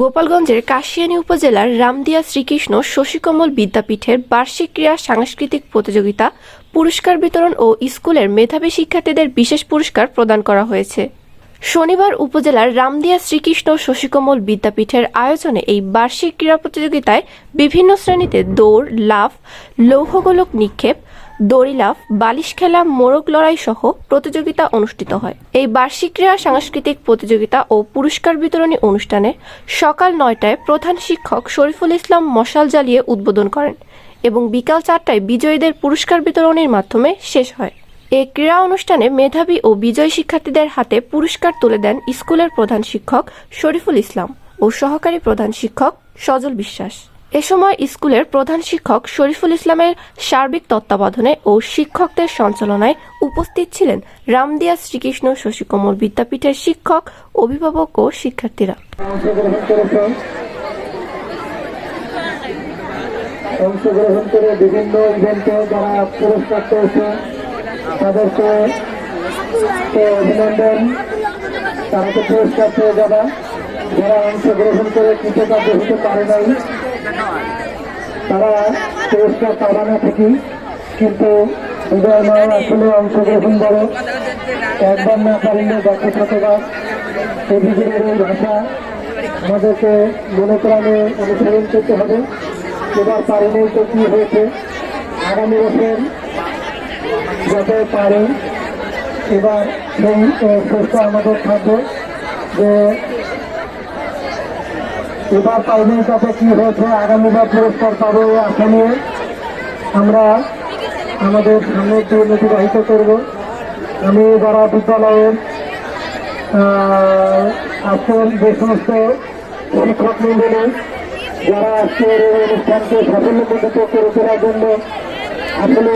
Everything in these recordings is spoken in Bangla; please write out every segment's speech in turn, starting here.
গোপালগঞ্জের কাশিয়ানী উপজেলার রামদিয়া শ্রীকৃষ্ণ শশীকমল বিদ্যাপীঠের বার্ষিক ক্রীড়া সাংস্কৃতিক প্রতিযোগিতা, পুরস্কার বিতরণ ও স্কুলের মেধাবী শিক্ষার্থীদের বিশেষ পুরস্কার প্রদান করা হয়েছে। শনিবার উপজেলার রামদিয়া শ্রীকৃষ্ণ শশীকমল বিদ্যাপীঠের আয়োজনে এই বার্ষিক ক্রীড়া প্রতিযোগিতায় বিভিন্ন শ্রেণীতে দৌড়, লাফ, লৌহগোলক নিক্ষেপ দড়ি লাফ বালিশ খেলা, মোরগ লড়াই সহ প্রতিযোগিতা অনুষ্ঠিত হয়। এই বার্ষিক ক্রীড়া সাংস্কৃতিক প্রতিযোগিতা ও পুরস্কার বিতরণী অনুষ্ঠানে সকাল নয়টায় প্রধান শিক্ষক শরীফুল ইসলাম মশাল জ্বালিয়ে উদ্বোধন করেন এবং বিকাল চারটায় বিজয়ীদের পুরস্কার বিতরণের মাধ্যমে শেষ হয়। এই ক্রীড়া অনুষ্ঠানে মেধাবী ও বিজয়ী শিক্ষার্থীদের হাতে পুরস্কার তুলে দেন স্কুলের প্রধান শিক্ষক শরীফুল ইসলাম ও সহকারী প্রধান শিক্ষক সজল বিশ্বাস। এ সময় স্কুলের প্রধান শিক্ষক শরীফুল ইসলামের সার্বিক তত্ত্বাবধানে ও শিক্ষকদের সঞ্চালনায় উপস্থিত ছিলেন রামদিয়া শ্রীকৃষ্ণ শশীকমল বিদ্যাপীঠের শিক্ষক, অভিভাবক ও শিক্ষার্থীরা। অংশগ্রহণ করে বিভিন্ন ইভেন্টে যারা পুরস্কার পেয়েছে তাদেরকে অভিনন্দন। তারা তো পুরস্কার পেয়ে যাবে। যারা অংশগ্রহণ করে কৃতকার্য হতে পারে নাই তারা পুরস্কার পাবে না ঠিকই, কিন্তু বিজয় নয় আসলে অংশগ্রহণ বড় একবার না পারলে যত শতবার এই ভাষা আমাদেরকে মনে প্রাণে অনুসরণ করতে হবে। এবার পারেনি তো কি হয়েছে? আগামী বছর যাতে পারে, এবার সেই চেষ্টা আমাদের থাকবে যে এবার পাইনি তাতে কি হয়েছে? আগামীবার পুরস্কার পাবো আশা নিয়ে আমরা আমাদের সামনের দিন অতিবাহিত করব। আমি যারা বিদ্যালয়ের আজকের যে সমস্ত শিক্ষক মন্ডলী, যারা আজকের এই অনুষ্ঠানকে সাফল্যমণ্ডিত করে তোলার জন্য আসলে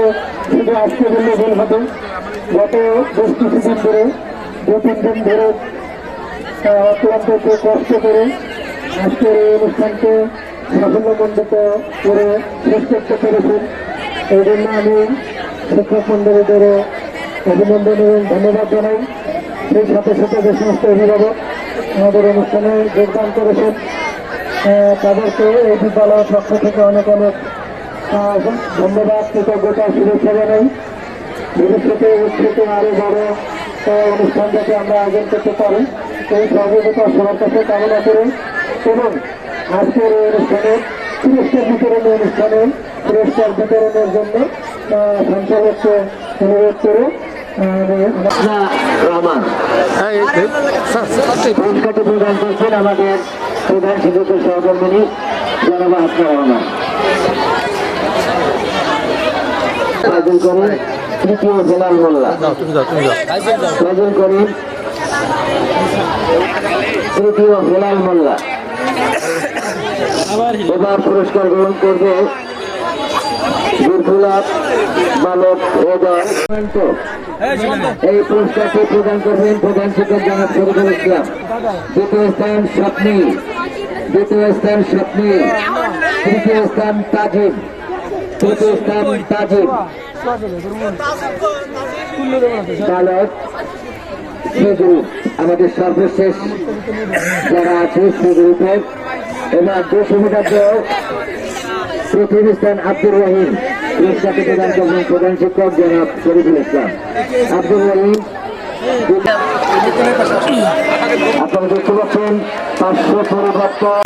শুধু আজকে বললে ভুল হবে। গত বেশ কিছুদিন ধরে দু তিন দিন ধরে অত্যন্ত কষ্ট করে আজকের এই অনুষ্ঠানকে সাফল্যমণ্ডিত করে শেষ করতে পেরেছেন এই জন্য আমি শিক্ষক মন্ডলীদেরও অভিনন্দন এবং ধন্যবাদ জানাই। সেই সাথে সাথে যে সমস্ত অভিভাবক আমাদের অনুষ্ঠানে যোগদান করেছেন তাদেরকে এই বিদ্যালয়ের পক্ষ থেকে অনেক অনেক ধন্যবাদ, কৃতজ্ঞতা, শুভেচ্ছা জানাই। ভবিষ্যতে উচ্ছেতে আরও বড় অনুষ্ঠান যাতে আমরা আয়োজন করতে পারি এই সহযোগিতা সবার কাছে কামনা করে এবং আজকের এই অনুষ্ঠানে পুরস্কার বিতরণের অনুষ্ঠানে পুরস্কার বিতরণের জন্য সঞ্চালককে অনুরোধ করে আহ, আমরা- রহমান। পুরস্কারটি প্রদান করছেন আমাদের প্রধান শিক্ষকের সহকর্মিনী জনাব হাসনা রহমান। ফাজিল করেন তৃতীয় জেলাল মোল্লা। ফাজিল করেন তৃতীয় হেলাল মোল্লা। এবার পুরস্কার গ্রহণ করবে বালক এই পুরস্কারটি প্রদান করবেন প্রধান শিক্ষক জনাব শরীফুল ইসলাম। দ্বিতীয় স্থান স্বপ্নী। দ্বিতীয় স্থান স্বপ্নী। তৃতীয় স্থান তাজিম। তৃতীয় স্থান তাজিম। বালক সে আমাদের সর্বশেষ যারা আছে সে এবার দুশো মিটার প্রথম স্থান আব্দুর রহিম, পুরস্কারটি প্রদান করবেন প্রধান শিক্ষক জনাব শরীফুল ইসলাম। আব্দুর রহিম আপনারা দেখতে পাচ্ছেন, পাঁচশো পরিবর্তন।